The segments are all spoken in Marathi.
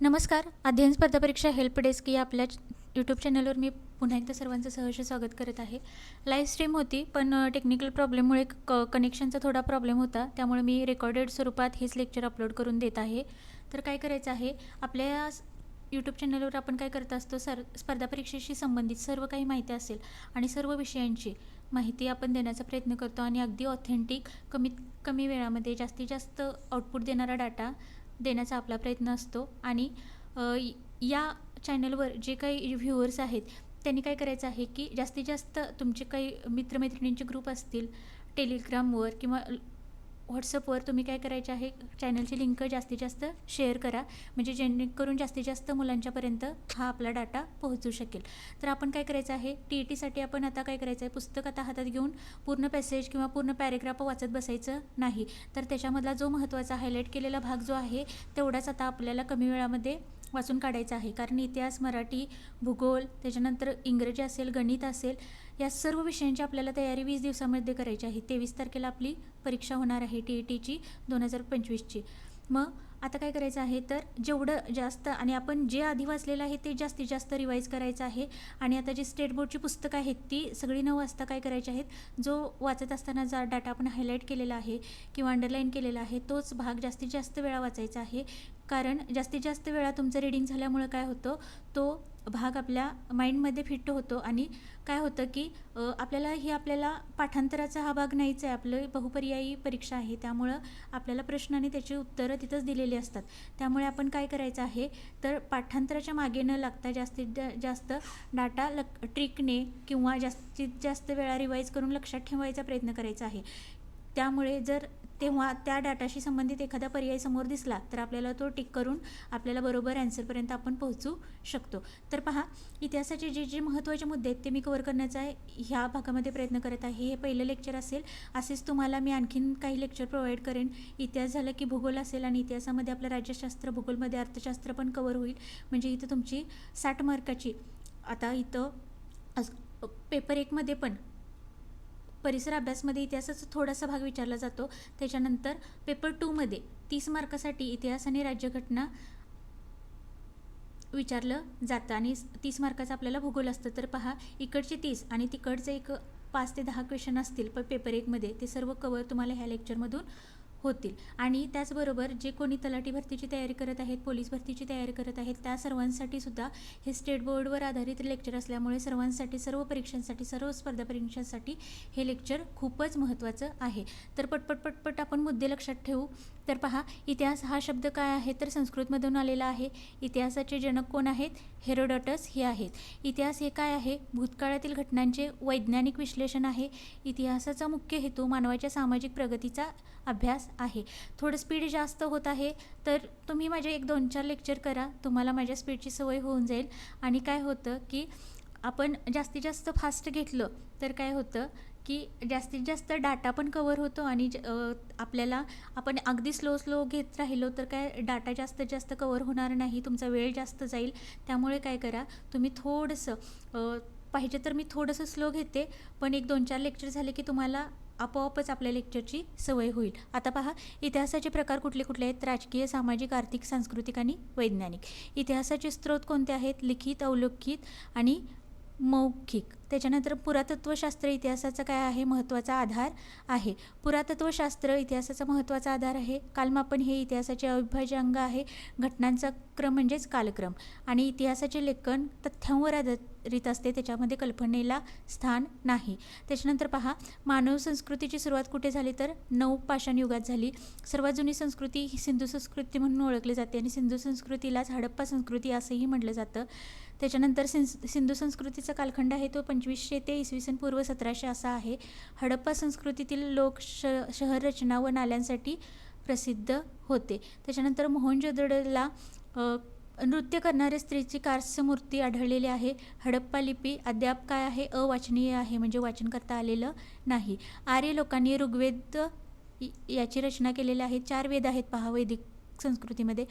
नमस्कार. अध्ययन स्पर्धा परीक्षा हेल्प डेस्क या आपल्या यूट्यूब चॅनलवर मी पुन्हा एकदा सर्वांचं सहर्ष स्वागत करत आहे. लाईव्ह स्ट्रीम होती पण टेक्निकल प्रॉब्लेममुळे क कनेक्शनचा थोडा प्रॉब्लेम होता. त्यामुळे मी रेकॉर्डेड स्वरूपात हेच लेक्चर अपलोड करून देत आहे. तर काय करायचं आहे आपल्या यूट्यूब चॅनलवर आपण काय करत असतो सर स्पर्धा परीक्षेशी संबंधित सर्व काही माहिती असेल आणि सर्व विषयांची माहिती आपण देण्याचा प्रयत्न करतो आणि अगदी ऑथेंटिक कमीत कमी वेळामध्ये जास्तीत जास्त आउटपुट देणारा डाटा देण्याचा आपला प्रयत्न असतो. आणि या चॅनलवर जे काही व्ह्युअर्स आहेत त्यांनी काय करायचं आहे की जास्तीत जास्त तुमचे काही मित्रमैत्रिणींचे ग्रुप असतील टेलिग्रामवर किंवा व्हॉट्सअपवर तुम्ही काय करायचे आहे चॅनलची लिंक जास्तीत जास्त शेअर करा. म्हणजे जेणेकरून जास्तीत जास्त मुलांच्यापर्यंत हा आपला डाटा पोहोचू शकेल. तर आपण काय करायचं आहे टी ई टीसाठी आपण आता काय करायचं आहे पुस्तक आता हातात घेऊन पूर्ण पॅसेज किंवा पूर्ण पॅरेग्राफ वाचत बसायचं नाही. तर त्याच्यामधला जो महत्त्वाचा हायलाईट केलेला भाग जो आहे तेवढाच आता आपल्याला कमी वेळामध्ये वाचून काढायचा आहे. कारण इतिहास मराठी भूगोल त्याच्यानंतर इंग्रजी असेल गणित असेल या सर्व विषयांची आपल्याला तयारी वीस दिवसामध्ये करायची आहे. तेवीस तारखेला आपली परीक्षा होणार आहे टी ई टीची दोन हजार पंचवीसची. मग आता काय करायचं आहे तर जेवढं जास्त आणि आपण जे आधी वाचलेलं आहे ते जास्तीत जास्त रिवाईज करायचं आहे. आणि आता जी स्टेट बोर्डची पुस्तकं आहेत ती सगळी न वाचता काय करायची आहेत? जो वाचत असताना जा डाटा आपण हायलाईट केलेला आहे किंवा अंडरलाईन केलेला आहे तोच भाग जास्तीत जास्त वेळा वाचायचा आहे. कारण जास्तीत जास्त वेळा तुमचं रिडिंग झाल्यामुळं काय होतं? तो भाग आपल्या माइंडमध्ये फिट होतो आणि काय होतं की आपल्याला ही आपल्याला पाठांतराचा हा भाग नाहीच आहे. आपलं बहुपर्यायी परीक्षा आहे. त्यामुळं आपल्याला प्रश्न आणि त्याची उत्तरं तिथंच दिलेली असतात. त्यामुळे आपण काय करायचं आहे? तर पाठांतराच्या मागे न लागता जास्तीत जास्त डाटा लक ट्रिकने किंवा जास्तीत जास्त वेळा रिवाईज करून लक्षात ठेवायचा प्रयत्न करायचा आहे. त्यामुळे जर तेव्हा त्या डाटाशी संबंधित एखादा पर्याय समोर दिसला तर आपल्याला तो टिक करून आपल्याला बरोबर ॲन्सरपर्यंत आपण पोहोचू शकतो. तर पहा इतिहासाचे जे जे महत्त्वाचे मुद्दे आहेत ते मी कवर करण्याचा ह्या भागामध्ये प्रयत्न करत आहे. हे पहिलं लेक्चर असेल. असेच तुम्हाला मी आणखीन काही लेक्चर प्रोव्हाइड करेन. इतिहास झालं की भूगोल असेल आणि इतिहासामध्ये आपलं राज्यशास्त्र भूगोलमध्ये अर्थशास्त्र पण कवर होईल. म्हणजे इथं तुमची साठ मार्काची आता इथं पेपर एकमध्ये पण परिसर अभ्यासमध्ये इतिहासाचा थोडासा भाग विचारला जातो. त्याच्यानंतर पेपर टूमध्ये तीस मार्कासाठी इतिहास आणि राज्यघटना विचारलं जातं आणि तीस मार्काचं आपल्याला भूगोल असतं. तर पहा इकडचे तीस आणि तिकडचे एक पाच ते दहा क्वेश्चन असतील पण पेपर एकमध्ये ते सर्व कवर तुम्हाला ह्या लेक्चरमधून होतील. आणि त्याचबरोबर जे कोणी तलाठी भरतीची तयारी करत आहेत पोलीस भरतीची तयारी करत आहेत त्या सर्वांसाठी सुद्धा हे स्टेट बोर्डवर आधारित लेक्चर असल्यामुळे सर्वांसाठी सर्व परीक्षांसाठी सर्व स्पर्धा परीक्षांसाठी हे लेक्चर खूपच महत्त्वाचं आहे. तर पटपट पटपट आपण मुद्दे लक्षात ठेवू. तर पहा इतिहास हा शब्द काय आहे? तर संस्कृतमधून आलेला आहे. इतिहासाचे जनक कोण आहेत? हेरोडॉटस हे आहेत. इतिहास हे काय आहे? भूतकाळातील घटनांचे वैज्ञानिक विश्लेषण आहे. इतिहासाचा मुख्य हेतू मानवाच्या सामाजिक प्रगतीचा अभ्यास आहे. थोडं स्पीड जास्त होत आहे तर तुम्ही माझे एक दोन चार लेक्चर करा. तुम्हाला माझ्या स्पीडची सवय होऊन जाईल. आणि काय होतं की आपण जास्तीत जास्त फास्ट घेतलं तर काय होतं की जास्तीत जास्त डाटा पण कवर होतो आणि ज- आपल्याला आपण अगदी स्लो स्लो घेत राहिलो तर काय डाटा जास्तीत जास्त कवर होणार नाही. तुमचा वेळ जास्त जाईल. त्यामुळे काय करा तुम्ही थोडंसं पाहिजे तर मी थोडंसं स्लो घेते. पण एक दोन चार लेक्चर झाले की तुम्हाला आपोआपच आपल्या लेक्चरची सवय होईल. आता पहा इतिहासाचे प्रकार कुठले कुठले आहेत? राजकीय सामाजिक आर्थिक सांस्कृतिक आणि वैज्ञानिक. इतिहासाचे स्रोत कोणते आहेत? लिखित अवलोकित आणि मौखिक. त्याच्यानंतर पुरातत्वशास्त्र इतिहासाचा काय आहे? महत्त्वाचा आधार आहे. पुरातत्वशास्त्र इतिहासाचा महत्त्वाचा आधार आहे. कालमापन हे इतिहासाचे अविभाज्य अंग आहे. घटनांचा क्रम म्हणजेच कालक्रम. आणि इतिहासाचे लेखन तथ्यांवर आधारित असते. त्याच्यामध्ये कल्पनेला स्थान नाही. त्याच्यानंतर पहा मानव संस्कृतीची सुरुवात कुठे झाली तर? नऊ पाषाण युगात झाली. सर्वात जुनी संस्कृती ही सिंधू संस्कृती म्हणून ओळखली जाते. आणि सिंधू संस्कृतीलाच हडप्पा संस्कृती असंही म्हटलं जातं. त्याच्यानंतर सिं सिंधू संस्कृतीचा कालखंड आहे तो पंचवीसशे ते इसवी सन पूर्व सतराशे असा आहे. हडप्पा संस्कृतीतील लोक श शहर रचना व नाल्यांसाठी प्रसिद्ध होते. त्याच्यानंतर मोहनजोदडोला नृत्य करणाऱ्या स्त्रीची कारस्य मूर्ती आढळलेली आहे. हडप्पा लिपी अद्याप काय आहे? अवाचनीय आहे म्हणजे वाचन करता आलेलं नाही. आर्य लोकांनी ऋग्वेद याची रचना केलेली आहे. चार वेद आहेत पहा वैदिक संस्कृतीमध्ये.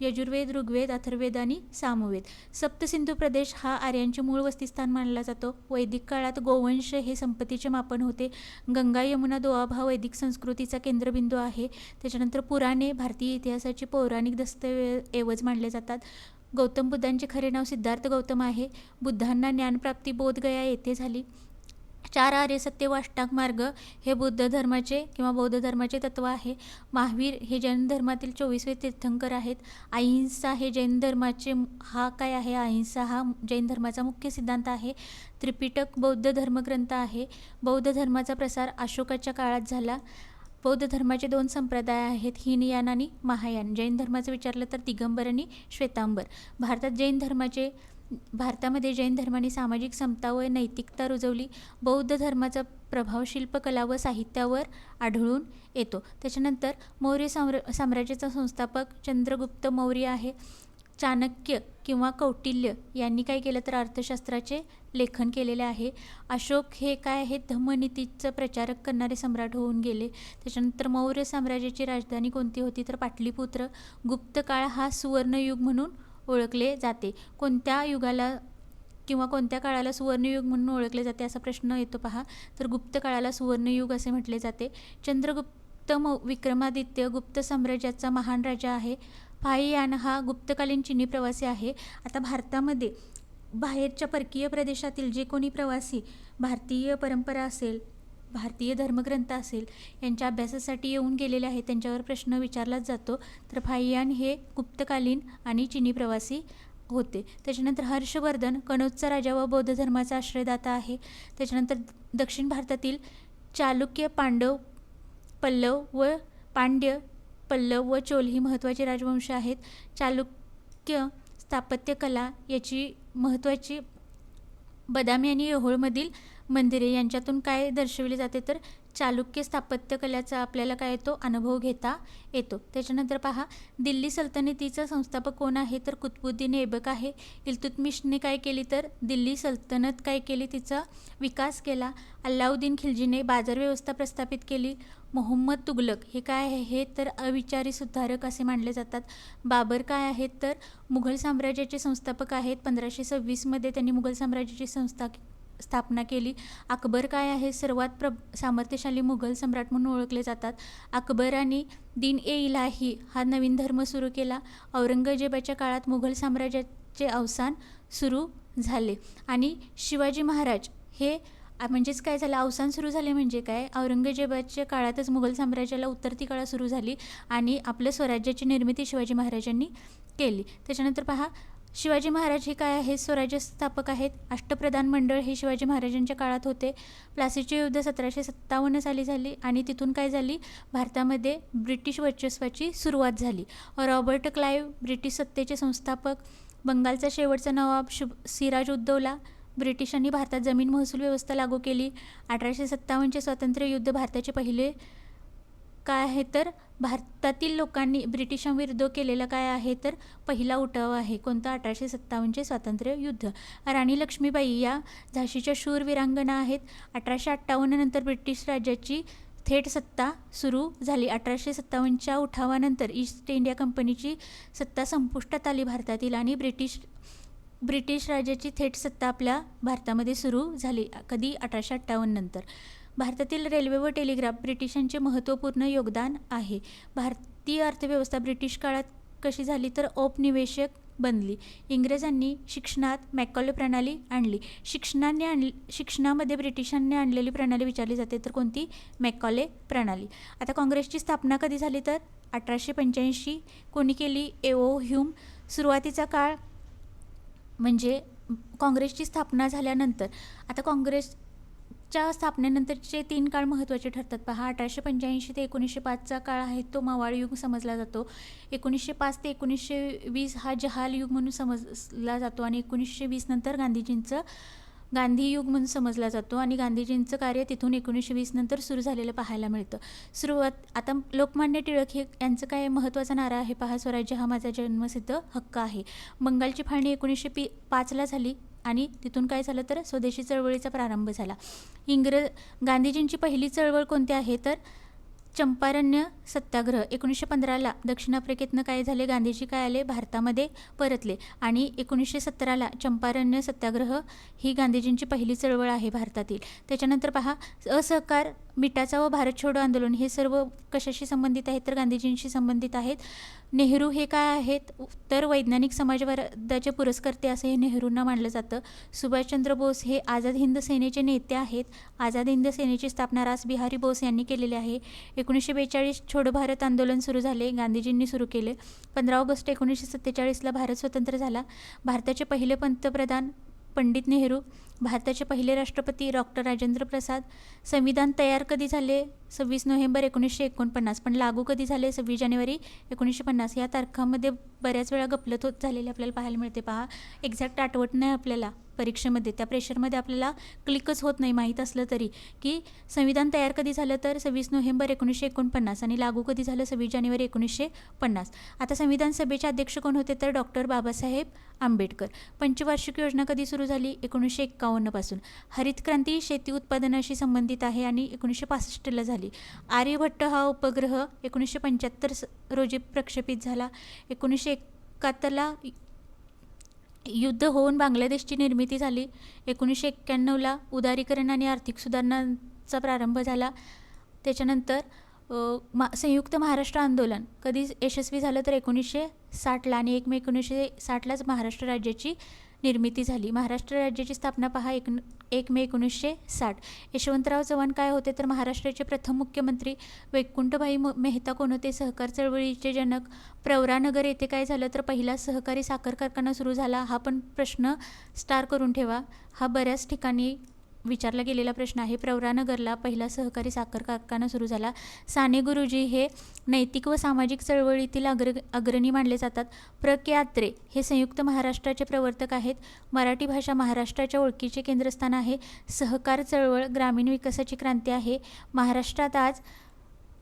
यजुर्वेद ऋग्वेद अथर्वेद आणि सामवेद. सप्तसिंधू प्रदेश हा आर्यांचे मूळ वस्तीस्थान मानला जातो. वैदिक काळात गोवंश हे संपत्तीचे मापन होते. गंगा यमुना दोआब हा वैदिक संस्कृतीचा केंद्रबिंदू आहे. त्याच्यानंतर पुराणे भारतीय इतिहासाचे पौराणिक दस्तऐवज मानले जातात. गौतम बुद्धांचे खरे नाव सिद्धार्थ गौतम आहे. बुद्धांना ज्ञानप्राप्ती बोधगया येथे झाली. चार आर्य सत्य व अष्टांग मार्ग हे बुद्ध धर्माचे किंवा बौद्ध धर्माचे तत्व आहे. महावीर हे जैन धर्मातील चोवीसवे तीर्थंकर आहेत. अहिंसा हे जैन धर्माचे हा काय आहे? अहिंसा हा जैन धर्माचा मुख्य सिद्धांत आहे. त्रिपिटक बौद्ध धर्मग्रंथ आहे. बौद्ध धर्माचा प्रसार अशोकाच्या काळात झाला. बौद्ध धर्माचे दोन संप्रदाय आहेत हिनयान आणि महायान. जैन धर्माचं विचारलं तर दिगंबर आणि श्वेतांबर. भारतात जैन धर्माचे भारतामध्ये जैन धर्माने सामाजिक समता व नैतिकता रुजवली बौद्ध धर्माचा प्रभाव शिल्पकला व साहित्यावर आढळून येतो. त्याच्यानंतर मौर्य साम्र साम्राज्याचा संस्थापक चंद्रगुप्त मौर्य आहे. चाणक्य किंवा कौटिल्य यांनी काय केलं तर अर्थशास्त्राचे लेखन केलेले आहे. अशोक हे काय आहे धम्मनीतीचं प्रचारक करणारे सम्राट होऊन गेले. त्याच्यानंतर मौर्य साम्राज्याची राजधानी कोणती होती? तर पाटलीपुत्र गुप्त काळ हा सुवर्णयुग म्हणून ओळखले जाते. कोणत्या युगाला किंवा कोणत्या काळाला सुवर्णयुग म्हणून ओळखले जाते असा प्रश्न येतो पहा. तर गुप्त काळाला सुवर्णयुग असे म्हटले जाते. चंद्रगुप्त म विक्रमादित्य गुप्त साम्राज्याचा महान राजा आहे. फाहियान हा गुप्तकालीन चिनी प्रवासी आहे. आता भारतामध्ये बाहेरच्या परकीय प्रदेशातील जे कोणी प्रवासी भारतीय परंपरा असेल भारतीय धर्मग्रंथ असेल यांच्या अभ्यासासाठी येऊन गेलेले आहेत त्यांच्यावर प्रश्न विचारलाच जातो. तर फाहियान हे गुप्तकालीन आणि चिनी प्रवासी होते. त्याच्यानंतर हर्षवर्धन कनौजचा राजा व बौद्ध धर्माचा आश्रयदाता आहे. त्याच्यानंतर दक्षिण भारतातील चालुक्य पांडव पल्लव व पांड्य पल्लव व चोल ही महत्त्वाचे राजवंश आहेत. चालुक्य स्थापत्यकला याची महत्त्वाची बदामी आणि येहोळमधील मंदिरे यांच्यातून काय दर्शविले जाते तर चालुक्य स्थापत्यकलेचा आपल्याला काय येतो? अनुभव घेता येतो. त्याच्यानंतर पहा दिल्ली सल्तनतीचा संस्थापक कोण आहे? तर कुतबुद्दीन ऐबक आहे. इल्तुतमिशने काय केली तर? दिल्ली सल्तनत काय केली? तिचा विकास केला. अल्लाउद्दीन खिलजीने बाजार व्यवस्था प्रस्थापित केली. मोहम्मद तुगलक हे काय आहे? हे तर अविचारी सुधारक असे मानले जातात. बाबर काय आहेत? तर मुघल साम्राज्याचे संस्थापक आहेत. पंधराशे सव्वीसमध्ये त्यांनी मुघल साम्राज्याची संस्था स्थापना केली. अकबर काय आहे? सर्वात प्र सामर्थ्यशाली मुघल सम्राट म्हणून ओळखले जातात. अकबराने दिन ए इलाही हा नवीन धर्म सुरू केला. औरंगजेबाच्या काळात मुघल साम्राज्याचे अवसान सुरू झाले. आणि शिवाजी महाराज हे म्हणजेच काय झालं? अवसान सुरू झाले म्हणजे काय? औरंगजेबाच्या काळातच मुघल साम्राज्याला उत्तरती काळा सुरू झाली आणि आपल्या स्वराज्याची निर्मिती शिवाजी महाराजांनी केली. त्याच्यानंतर पहा शिवाजी महाराज हे काय आहे स्वराज्य स्थापक आहेत. अष्टप्रधान मंडळ हे शिवाजी महाराजांच्या काळात होते. प्लासीचे युद्ध सतराशे सत्तावन्न साली झाली आणि तिथून काय झाली? भारतामध्ये ब्रिटिश वर्चस्वाची सुरुवात झाली. रॉबर्ट क्लाईव्ह ब्रिटिश सत्तेचे संस्थापक बंगालचा शेवटचा नवाब शुभ सिराज उद्दौला ब्रिटिशांनी भारतात जमीन महसूल व्यवस्था लागू केली. अठराशे सत्तावन्नचे स्वातंत्र्य युद्ध भारताचे पहिले काय आहे तर भारतातील लोकांनी ब्रिटिशांविरुद्ध केलेला काय आहे तर पहिला उठाव आहे कोणता? अठराशे सत्तावन्नचे स्वातंत्र्य युद्ध. राणी लक्ष्मीबाई या झाशीच्या शूर वीरांगना आहेत. अठराशे अठ्ठावन्ननंतर ब्रिटिश राज्याची थेट सत्ता सुरू झाली. अठराशे सत्तावन्नच्या उठावानंतर ईस्ट इंडिया कंपनीची सत्ता संपुष्टात आली भारतातील आणि ब्रिटिश ब्रिटिश राज्याची थेट सत्ता आपल्या भारतामध्ये सुरू झाली. कधी? अठराशे अठ्ठावन्ननंतर भारतातील रेल्वे व टेलिग्राफ ब्रिटिशांचे महत्त्वपूर्ण योगदान आहे. भारतीय अर्थव्यवस्था ब्रिटिश काळात कशी झाली तर औपनिवेशक बनली. इंग्रजांनी शिक्षणात मॅकॉले प्रणाली आणली. शिक्षणाने आणली शिक्षणामध्ये ब्रिटिशांनी आणलेली प्रणाली विचारली जाते तर कोणती? मॅकॉले प्रणाली. आता काँग्रेसची स्थापना कधी झाली तर? अठराशे पंच्याऐंशी कोणी केली? A O Hume. सुरुवातीचा काळ म्हणजे काँग्रेसची स्थापना झाल्यानंतर. आता काँग्रेस च्या स्थापनेनंतरचे तीन काळ महत्त्वाचे ठरतात. पहा अठराशे पंच्याऐंशी ते एकोणीसशे पाचचा काळ आहे तो मावाळ युग समजला जातो. एकोणीसशे पाच ते एकोणीसशे वीस हा जहाल युग म्हणून समजला जातो आणि एकोणीसशे वीस नंतर गांधीजींचं गांधी युग म्हणून समजला जातो आणि गांधीजींचं कार्य तिथून एकोणीसशे वीस नंतर सुरू झालेलं पाहायला मिळतं. सुरुवात आता लोकमान्य टिळक हे यांचं काय महत्त्वाचा नारा आहे? पहा स्वराज्य हा माझा जन्मसिद्ध हक्क आहे. बंगालची फाळणी एकोणीसशे पी पाचला झाली. आणि तिथून काय झालं तर स्वदेशी चळवळीचा प्रारंभ झाला. इंग्रज गांधीजींची पहिली चळवळ कोणती आहे? तर चंपारण्य सत्याग्रह एकोणीसशे पंधराला दक्षिण आफ्रिकेतनं काय झाले? गांधीजी काय आले? भारतामध्ये परतले. आणि एकोणीसशे सतराला चंपारण्य सत्याग्रह ही गांधीजींची पहिली चळवळ आहे भारतातील. त्याच्यानंतर पहा असहकार मिठाचा व भारत छोडो आंदोलन हे सर्व कशाशी संबंधित आहेत? तर गांधीजींशी संबंधित आहेत. नेहरू हे काय आहेत? तर वैज्ञानिक समाजवादाचे पुरस्कर्ते असं हे नेहरूंना मानलं जातं. सुभाषचंद्र बोस हे आझाद हिंद सेनेचे नेते आहेत. आझाद हिंद सेनेची स्थापना रास बिहारी बोस यांनी केलेली आहे. एकोणीसशे बेचाळीस छोडो भारत आंदोलन सुरू झाले गांधीजींनी सुरू केले. पंधरा ऑगस्ट एकोणीसशे सत्तेचाळीसला भारत स्वतंत्र झाला. भारताचे पहिले पंतप्रधान पंडित नेहरू भारताचे पहिले राष्ट्रपती डॉक्टर राजेंद्र प्रसाद संविधान तयार कधी झाले? सव्वीस नोव्हेंबर एकोणीसशे एकोणपन्नास. पण लागू कधी झाले? सव्वीस जानेवारी एकोणीसशे पन्नास. या तारखांमध्ये बऱ्याच वेळा गपलत होत झालेली आपल्याला पाहायला मिळते. पहा एक्झॅक्ट आठवत नाही आपल्याला परीक्षेमध्ये. त्या प्रेशरमध्ये आपल्याला क्लिकच होत नाही माहीत असलं तरी. की संविधान तयार कधी झालं तर सव्वीस नोव्हेंबर एकोणीसशे एकोणपन्नास आणि लागू कधी झालं? सव्वीस जानेवारी एकोणीसशे पन्नास. आता संविधान सभेचे अध्यक्ष कोण होते? तर डॉक्टर बाबासाहेब आंबेडकर. पंचवार्षिक योजना कधी सुरू झाली? एकोणीसशे एकावन्नपासून हरित क्रांती शेती उत्पादनाशी संबंधित आहे आणि एकोणीसशे पासष्टला झाली. आर्यभट्ट हा उपग्रह एकोणीसशे पंच्याहत्तर स- रोजी प्रक्षेपित झाला. एकोणीसशे एकाहत्तरला युद्ध होऊन बांगलादेशची निर्मिती झाली. एकोणीसशे एक्क्याण्णवला उदारीकरण आणि आर्थिक सुधारणांचा प्रारंभ झाला. त्याच्यानंतर मा संयुक्त महाराष्ट्र आंदोलन. कधी यशस्वी झालं तर एकोणीसशे साठला आणि एक मे एकोणीसशे साठलाच महाराष्ट्र राज्याची निर्मिती झाली. महाराष्ट्र राज्याची स्थापना पहा एक एक मे एकोणीसशे साठ. यशवंतराव चव्हाण काय होते तर महाराष्ट्राचे प्रथम मुख्यमंत्री वैकुंठभाई म- मेहता कोण होते? सहकार चळवळीचे जनक प्रवरानगर येथे काय झालं तर पहिला सहकारी साखर कारखाना सुरू झाला. हा पण प्रश्न स्टार करून ठेवा. हा बऱ्याच ठिकाणी विचारला गेलेला प्रश्न आहे. प्रवरानगरला पहिला सहकारी साखर कारखाना सुरू झाला. साने गुरुजी हे नैतिक व सामाजिक चळवळीतील अग्र अग्रणी मानले जातात. प्र. के. आत्रे हे संयुक्त महाराष्ट्राचे प्रवर्तक आहेत. मराठी भाषा महाराष्ट्राच्या ओळखीचे केंद्रस्थान आहे. सहकार चळवळ ग्रामीण विकासाची क्रांती आहे. महाराष्ट्रात आज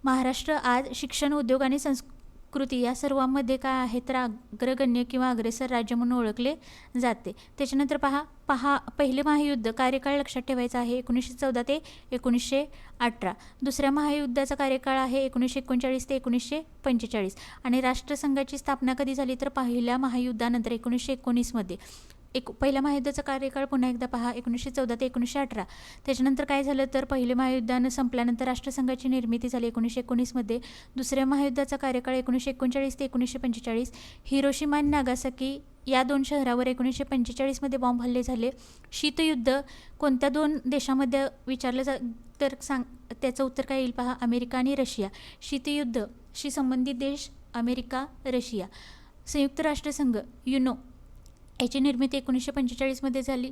महाराष्ट्र आज शिक्षण उद्योग आणि कृती या सर्वांमध्ये काय आहे तर अग्रगण्य किंवा अग्रेसर राज्य म्हणून ओळखले जाते. त्याच्यानंतर पहा पहा पहिले महायुद्ध कार्यकाळ लक्षात ठेवायचा आहे एकोणीसशे चौदा ते एकोणीसशे अठरा. दुसऱ्या महायुद्धाचा कार्यकाळ आहे एकोणीसशे एकोणचाळीस ते एकोणीसशे पंचेचाळीस. आणि राष्ट्रसंघाची स्थापना कधी झाली तर पहिल्या महायुद्धानंतर एकोणीसशे एकोणीसमध्ये एक पहिल्या महायुद्धाचा कार्यकाळ पुन्हा एकदा पहा एकोणीसशे चौदा ते एकोणीसशे अठरा. त्याच्यानंतर काय झालं तर पहिले महायुद्धानं संपल्यानंतर राष्ट्रसंघाची निर्मिती झाली एकोणीसशे एकोणीसमध्ये दुसऱ्या महायुद्धाचा कार्यकाळ एकोणीसशे एकोणचाळीस ते एकोणीसशे पंचेचाळीस. हिरोशिमा आणि नागासाकी या दोन शहरावर एकोणीसशे पंचेचाळीसमध्ये बॉम्ब हल्ले झाले. शीतयुद्ध कोणत्या दोन देशामध्ये विचारलं जा तर सांग त्याचं उत्तर काय येईल पहा अमेरिका आणि रशिया. शीतयुद्धशी संबंधित देश अमेरिका रशिया. संयुक्त राष्ट्रसंघ युनो याची निर्मिती एकोणीसशे पंचेचाळीसमध्ये झाली.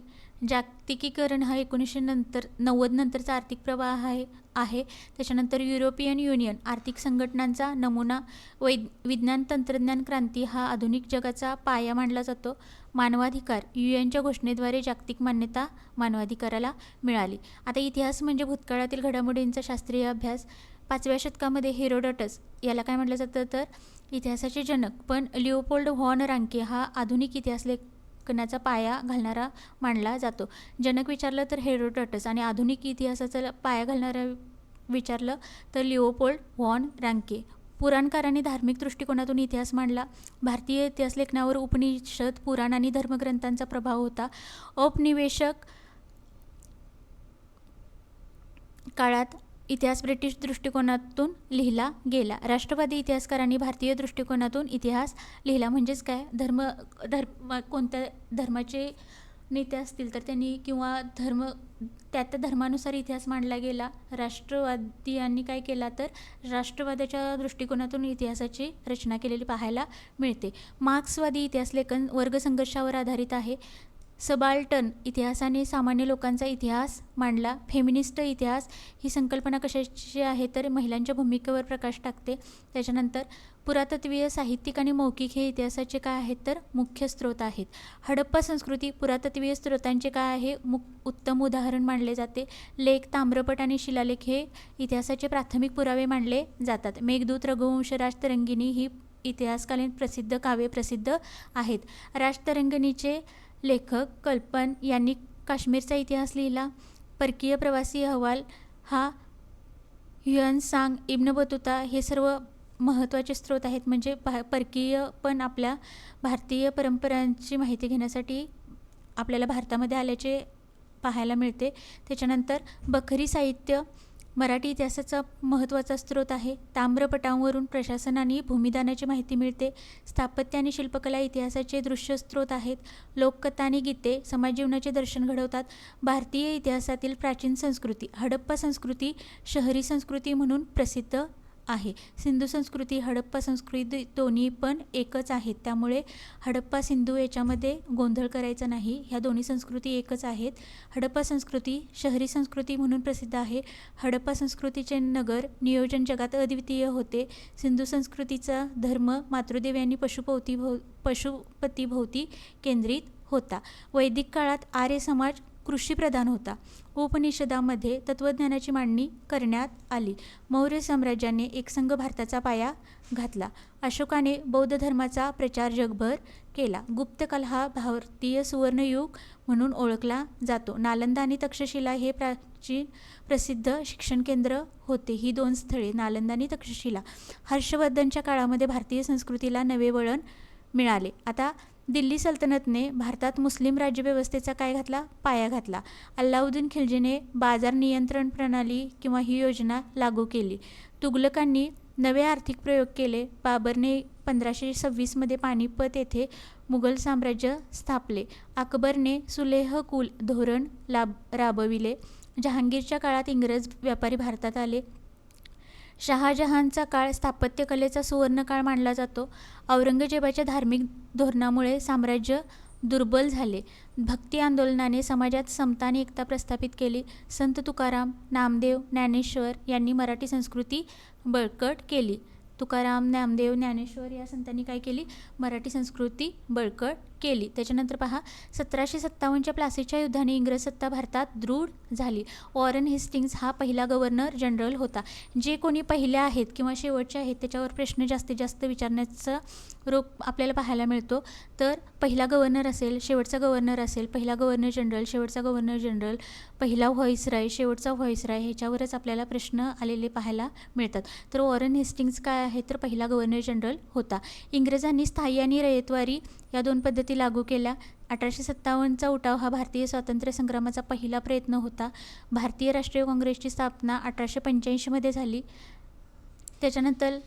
जागतिकीकरण हा एकोणीसशे नंतर नव्वद नंतरचा आर्थिक प्रवाह आहे आहे. त्याच्यानंतर युरोपियन युनियन आर्थिक संघटनांचा नमुना वै विज्ञान तंत्रज्ञान क्रांती हा आधुनिक जगाचा पाया मानला जातो. मानवाधिकार यू एनच्या घोषणेद्वारे जागतिक मान्यता मानवाधिकाराला मिळाली. आता इतिहास म्हणजे भूतकाळातील घडामोडींचा शास्त्रीय अभ्यास. पाचव्या शतकामध्ये हेरोडटस याला काय म्हटलं जातं तर? इतिहासाचे जनक. पण लिओपोल्ड व्हॉन रांके हा आधुनिक इतिहास कणाचा पाया घालणारा मानला जातो. जनक विचारलं तर हेरोडटस आणि आधुनिक इतिहासाचा पाया घालणारा विचारलं तर लिओपोल्ड व्हॉन रँके. पुराणकारांनी धार्मिक दृष्टिकोनातून इतिहास मांडला. भारतीय इतिहास लेखनावर उपनिषद पुराण आणि धर्मग्रंथांचा प्रभाव होता. औपनिवेशक काळात इतिहास ब्रिटिश दृष्टिकोनातून लिहिला गेला. राष्ट्रवादी इतिहासकारांनी भारतीय दृष्टिकोनातून इतिहास लिहिला म्हणजेच काय? धर्म धर्म कोणत्या धर्माचे नेते असतील तर त्यांनी किंवा धर्म त्या त्या धर्मानुसार इतिहास मांडला गेला. राष्ट्रवादियांनी काय केला तर राष्ट्रवादाच्या दृष्टिकोनातून इतिहासाची रचना केलेली पाहायला मिळते. मार्क्सवादी इतिहास लेखन वर्गसंघर्षावर आधारित आहे. सबाल्टन इतिहासाने सामान्य लोकांचा इतिहास मांडला. फेमिनिस्ट इतिहास ही संकल्पना कशाची आहे तर महिलांच्या भूमिकेवर प्रकाश टाकते. त्याच्यानंतर पुरातत्वीय साहित्यिक आणि मौखिक हे इतिहासाचे काय आहेत तर मुख्य स्रोत आहेत. हडप्पा संस्कृती पुरातत्वीय स्रोतांचे काय आहे? मु उत्तम उदाहरण मानले जाते. लेख ताम्रपट आणि शिलालेख हे इतिहासाचे प्राथमिक पुरावे मानले जातात. मेघदूत रघुवंश राजतरंगिणी ही इतिहासकालीन प्रसिद्ध काव्ये प्रसिद्ध आहेत. राजतरंगिणीचे लेखक कल्पन यांनी काश्मीरचा इतिहास लिहिला. परकीय प्रवासी अहवाल हा ह्युअन सांग इब्न बतुता हे सर्व महत्त्वाचे स्रोत आहेत. म्हणजे भा परकीय पण आपल्या भारतीय परंपरांची माहिती घेण्यासाठी आपल्याला भारतामध्ये आल्याचे पाहायला मिळते. त्याच्यानंतर बखरी साहित्य मराठी इतिहासाचा महत्त्वाचा स्रोत आहे. ताम्रपटांवरून प्रशासन आणि भूमिदानाची माहिती मिळते. स्थापत्य आणि शिल्पकला इतिहासाचे दृश्य स्रोत आहेत. लोककथा आणि गीते समाज जीवनाचे दर्शन घडवतात. भारतीय इतिहासातील प्राचीन संस्कृती हडप्पा संस्कृती शहरी संस्कृती म्हणून प्रसिद्ध आहे. सिंधू संस्कृती हडप्पा संस्कृती दोन्ही पण एकच आहेत. त्यामुळे हडप्पा सिंधू याच्यामध्ये गोंधळ करायचा नाही. ह्या दोन्ही संस्कृती एकच आहेत. हडप्पा संस्कृती शहरी संस्कृती म्हणून प्रसिद्ध आहे. हडप्पा संस्कृतीचे नगर नियोजन जगात अद्वितीय होते. सिंधू संस्कृतीचा धर्म मातृदेव यांनी पशुपवतीभोव पशुपतीभोवती केंद्रित होता. वैदिक काळात आर्य समाज कृषीप्रधान होता. उपनिषदामध्ये तत्त्वज्ञानाची मांडणी करण्यात आली. मौर्य साम्राज्याने एकसंघ भारताचा पाया घातला. अशोकाने बौद्ध धर्माचा प्रचार जगभर केला. गुप्तकाल हा भारतीय सुवर्णयुग म्हणून ओळखला जातो. नालंदा आणि तक्षशिला हे प्राचीन प्रसिद्ध शिक्षण केंद्र होते. ही दोन स्थळे नालंदा आणि तक्षशिला हर्षवर्धनच्या काळामध्ये भारतीय संस्कृतीला नवे वळण मिळाले. आता दिल्ली सल्तनतने भारतात मुस्लिम राज्यव्यवस्थेचा काय घातला? पाया घातला. अल्लाउद्दीन खिलजीने बाजार नियंत्रण प्रणाली किंवा ही योजना लागू केली. तुघलकांनी नवे आर्थिक प्रयोग केले. बाबरने पंधराशे सव्वीसमध्ये पानिपत येथे मुघल साम्राज्य स्थापले. अकबरने सुलेह कुल धोरण लाभ राबविले. जहांगीरच्या काळात इंग्रज व्यापारी भारतात आले. शहाजहानचा काळ स्थापत्यकलेचा सुवर्णकाळ मानला जातो. औरंगजेबाच्या धार्मिक धोरणामुळे साम्राज्य दुर्बल झाले. भक्ती आंदोलनाने समाजात समता आणि एकता प्रस्थापित केली. संत तुकाराम नामदेव ज्ञानेश्वर यांनी मराठी संस्कृती बळकट केली. तुकाराम नामदेव ज्ञानेश्वर या संतांनी काय केली? मराठी संस्कृती बळकट केली. त्याच्यानंतर पहा सतराशे सत्तावन्नच्या प्लासीच्या युद्धाने इंग्रज सत्ता भारतात दृढ झाली. वॉरन हेस्टिंग्स हा पहिला गव्हर्नर जनरल होता. जे कोणी पहिल्या आहेत किंवा शेवटचे आहेत त्याच्यावर प्रश्न जास्तीत जास्त विचारण्याचा रोग आपल्याला पाहायला मिळतो. तर पहिला गव्हर्नर असेल शेवटचा गव्हर्नर असेल पहिला गव्हर्नर जनरल शेवटचा गव्हर्नर जनरल पहिला व्हॉईसराय शेवटचा व्हॉइसराय ह्याच्यावरच आपल्याला प्रश्न आलेले पाहायला मिळतात. तर वॉरन हिस्टिंग्ज काय आहे? तर पहिला गव्हर्नर जनरल होता. इंग्रजांनी स्थायी आणि रयतवारी या दोन पद्धती लागू केल्या. अठराशे सत्तावन्नचा उठाव हा भारतीय स्वातंत्र्य संग्रामाचा पहिला प्रयत्न होता. भारतीय राष्ट्रीय काँग्रेसची स्थापना अठराशे पंच्याऐंशीमध्ये झाली. त्याच्यानंतर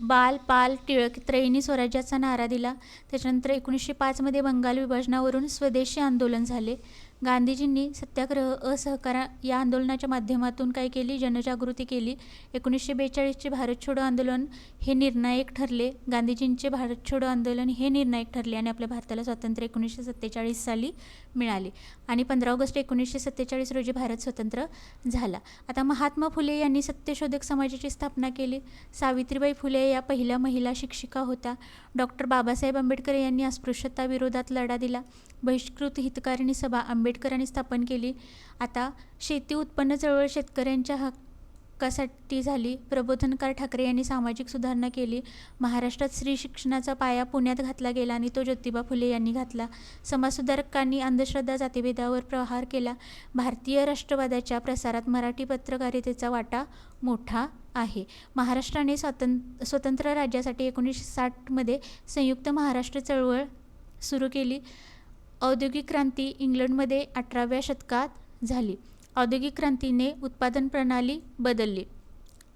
बाल पाल टिळक त्रयीनी स्वराज्याचा नारा दिला. त्याच्यानंतर एकोणीसशे पाचमध्ये बंगाल विभाजनावरून स्वदेशी आंदोलन झाले. गांधीजींनी सत्याग्रह असहकार या आंदोलनाच्या माध्यमातून काय केली? जनजागृती केली. एकोणीसशे बेचाळीसचे भारत छोडो आंदोलन हे निर्णायक ठरले. गांधीजींचे भारत छोडो आंदोलन हे निर्णायक ठरले आणि आपल्या भारताला स्वातंत्र्य एकोणीसशे सत्तेचाळीस साली मिळाले. आणि पंधरा ऑगस्ट एकोणीसशे सत्तेचाळीस रोजी भारत स्वतंत्र झाला. आता महात्मा फुले यांनी सत्यशोधक समाजाची स्थापना केली. सावित्रीबाई फुले या पहिल्या महिला शिक्षिका होत्या. डॉक्टर बाबासाहेब आंबेडकर यांनी अस्पृश्यता विरोधात लढा दिला. बहिष्कृत हितकारिणी सभा आंबेडकरांनी स्थापन केली. आता शेती उत्पन्न चळवळ शेतकऱ्यांच्या हक्कासाठी झाली. प्रबोधनकार ठाकरे यांनी सामाजिक सुधारणा केली. महाराष्ट्रात स्त्री शिक्षणाचा पाया पुण्यात घातला गेला आणि तो ज्योतिबा फुले यांनी घातला. समाजसुधारकांनी अंधश्रद्धा जातीभेदावर प्रहार केला. भारतीय राष्ट्रवादाच्या प्रसारात मराठी पत्रकारितेचा वाटा मोठा आहे. महाराष्ट्राने स्वातंत्र स्वतंत्र राज्यासाठी एकोणीसशे साठमध्ये संयुक्त महाराष्ट्र चळवळ सुरू केली. औद्योगिक क्रांती इंग्लंडमध्ये अठराव्या शतकात झाली. औद्योगिक क्रांतीने उत्पादन प्रणाली बदलली.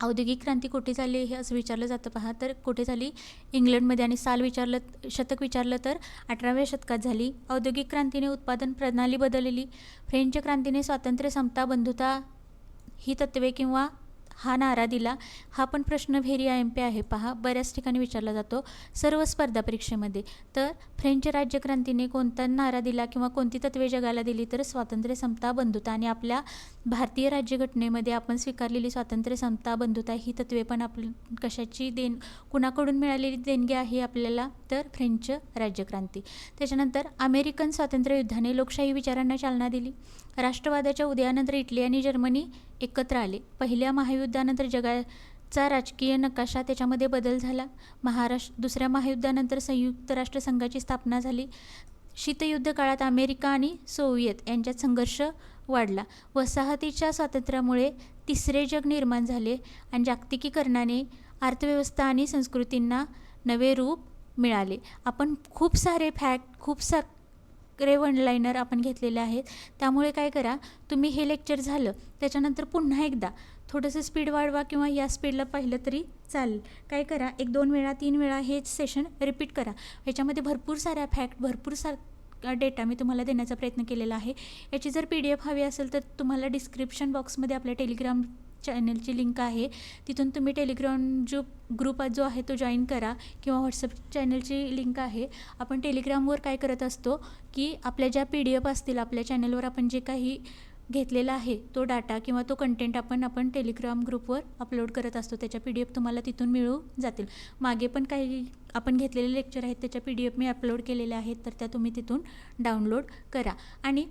औद्योगिक क्रांती कुठे झाली हे असं विचारलं जातं पहा. तर कुठे झाली? इंग्लंडमध्ये आणि साल विचारलं शतक विचारलं तर अठराव्या शतकात झाली. औद्योगिक क्रांतीने उत्पादन प्रणाली बदलली. फ्रेंच क्रांतीने स्वातंत्र्य समता बंधुता ही तत्त्वे किंवा हा नारा दिला. हा पण प्रश्न व्हेरी आय एम पी आहे. पहा बऱ्याच ठिकाणी विचारला जातो सर्व स्पर्धा परीक्षेमध्ये. तर फ्रेंच राज्यक्रांतीने कोणता नारा दिला किंवा कोणती तत्वे जगाला दिली तर स्वातंत्र्य समता बंधुता आणि आपल्या भारतीय राज्यघटनेमध्ये आपण स्वीकारलेली स्वातंत्र्य समता बंधुता ही तत्वे पण आप कशाची देण कुणाकडून मिळालेली देणगी आहे आपल्याला? तर फ्रेंच राज्यक्रांती. त्याच्यानंतर अमेरिकन स्वातंत्र्य युद्धाने लोकशाही विचारांना चालना दिली. राष्ट्रवादाच्या उदयानंतर इटली आणि जर्मनी एकत्र आले. पहिल्या महायुद्धानंतर जगाचा राजकीय नकाशा त्याच्यामध्ये बदल झाला. महाराष्ट्र दुसऱ्या महायुद्धानंतर संयुक्त राष्ट्रसंघाची स्थापना झाली. शीतयुद्ध काळात अमेरिका आणि सोव्हिएत यांच्यात संघर्ष वाढला. वसाहतीच्या स्वातंत्र्यामुळे तिसरे जग निर्माण झाले आणि जागतिकीकरणाने अर्थव्यवस्था आणि संस्कृतींना नवे रूप मिळाले. आपण खूप सारे फॅक्ट खूप सा ग्रे वन लाईनर आपण घेतलेले आहेत. त्यामुळे काय करा तुम्ही हे लेक्चर झालं त्याच्यानंतर पुन्हा एकदा थोडंसं स्पीड वाढवा किंवा या स्पीडला पाहिलं तरी चालेल. काय करा एक दोन वेळा तीन वेळा हे सेशन रिपीट करा. ह्याच्यामध्ये भरपूर साऱ्या फॅक्ट भरपूर सार डेटा मी तुम्हाला देण्याचा प्रयत्न केलेला आहे. याची जर पी डी एफ हवी असेल तर तुम्हाला डिस्क्रिप्शन बॉक्समध्ये आपल्या टेलिग्राम चॅनलची लिंक आहे. तिथून तुम्ही टेलिग्राम जो ग्रुप जो आहे तो जॉईन करा किंवा व्हॉट्सअप चॅनलची लिंक आहे. आपण टेलिग्रामवर काय करत असतो की आपल्या ज्या पी डी एफ असतील आपल्या चॅनलवर आपण जे काही घेतलेला आहे तो डाटा किंवा तो कंटेंट आपण आपण टेलिग्राम ग्रुपवर अपलोड करत असतो. त्याच्या पी डी एफ तुम्हाला तिथून मिळू जातील. मागे पण काही आपण घेतलेले लेक्चर आहेत त्याच्या पी डी एफ मी अपलोड केलेल्या आहेत तर त्या तुम्ही तिथून डाउनलोड करा. आणि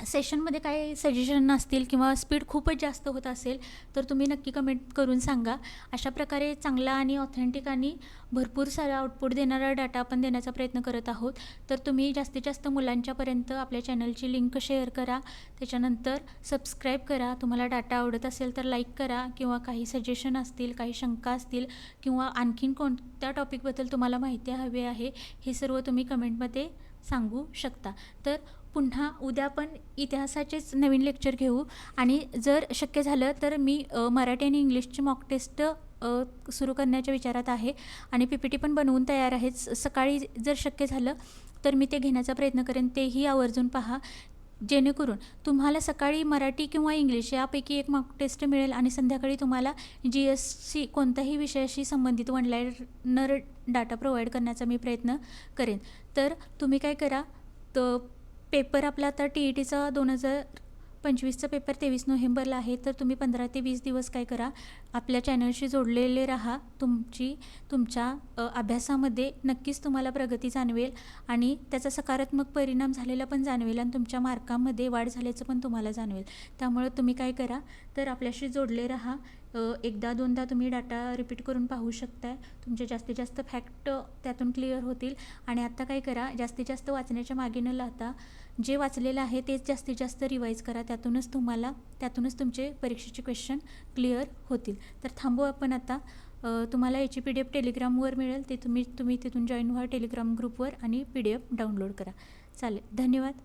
सेशनमध्ये काय सजेशन असतील किंवा स्पीड खूपच जास्त होत असेल तर तुम्ही नक्की कमेंट करून सांगा. अशा प्रकारे चांगला आणि ऑथेंटिक आणि भरपूर सारा आउटपुट देणारा डाटा आपण देण्याचा प्रयत्न करत आहोत. तर तुम्ही जास्तीत जास्त मुलांच्यापर्यंत आपल्या चॅनलची लिंक शेअर करा. त्याच्यानंतर सबस्क्राईब करा. तुम्हाला डाटा आवडत असेल तर लाईक करा. किंवा काही सजेशन असतील काही शंका असतील किंवा आणखीन कोणत्या टॉपिकबद्दल तुम्हाला माहिती हवी आहे हे सर्व तुम्ही कमेंटमध्ये सांगू शकता. तर पुन्हा उद्या पण इतिहासाचेच नवीन लेक्चर घेऊ. आणि जर शक्य झालं तर मी मराठी आणि इंग्लिशची मॉक टेस्ट सुरू करण्याच्या विचारात आहे. आणि पी पी टी पण बनवून तयार आहे स- सकाळी जर शक्य झालं तर मी ते घेण्याचा प्रयत्न करेन. तेही आवर्जून पहा. जेणेकरून तुम्हाला सकाळी मराठी किंवा इंग्लिश यापैकी एक मॉक टेस्ट मिळेल आणि संध्याकाळी तुम्हाला जी एस सी कोणत्याही विषयाशी संबंधित वनलायनर डाटा प्रोव्हाइड करण्याचा मी प्रयत्न करेन. तर तुम्ही काय करा तर पेपर आपला आता टी ई टीचा दोन हजार पंचवीसचा पेपर तेवीस नोव्हेंबरला आहे तर तुम्ही पंधरा ते वीस दिवस काय करा. आपल्या चॅनलशी जोडलेले राहा. तुमची तुमच्या अभ्यासामध्ये नक्कीच तुम्हाला प्रगती जाणवेल आणि त्याचा सकारात्मक परिणाम झालेला पण जाणवेल आणि तुमच्या मार्कामध्ये वाढ झाल्याचं पण तुम्हाला जाणवेल. त्यामुळं तुम्ही काय करा तर आपल्याशी जोडले राहा. एकदा दोनदा तुम्ही डाटा रिपीट करून पाहू शकताय. तुमचे जास्तीत जास्त फॅक्ट त्यातून क्लिअर होतील. आणि आत्ता काय करा जास्तीत जास्त वाचण्याच्या मागे न लावता जे वाचलेलं आहे तेच जास्तीत जास्त रिवाईज करा. त्यातूनच तुम्हाला त्यातूनच तुमचे परीक्षेचे क्वेश्चन क्लिअर होतील. तर थांबू आपण आता. तुम्हाला याची पी डी एफ टेलिग्रामवर मिळेल. ते तुम्ही तुम्ही तिथून जॉईन व्हा टेलिग्राम ग्रुपवर आणि पी डी एफ डाउनलोड करा. चालेल. धन्यवाद.